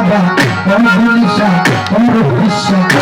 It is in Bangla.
বাবা ওম বলিষা ওম রূপ বিশ্বাস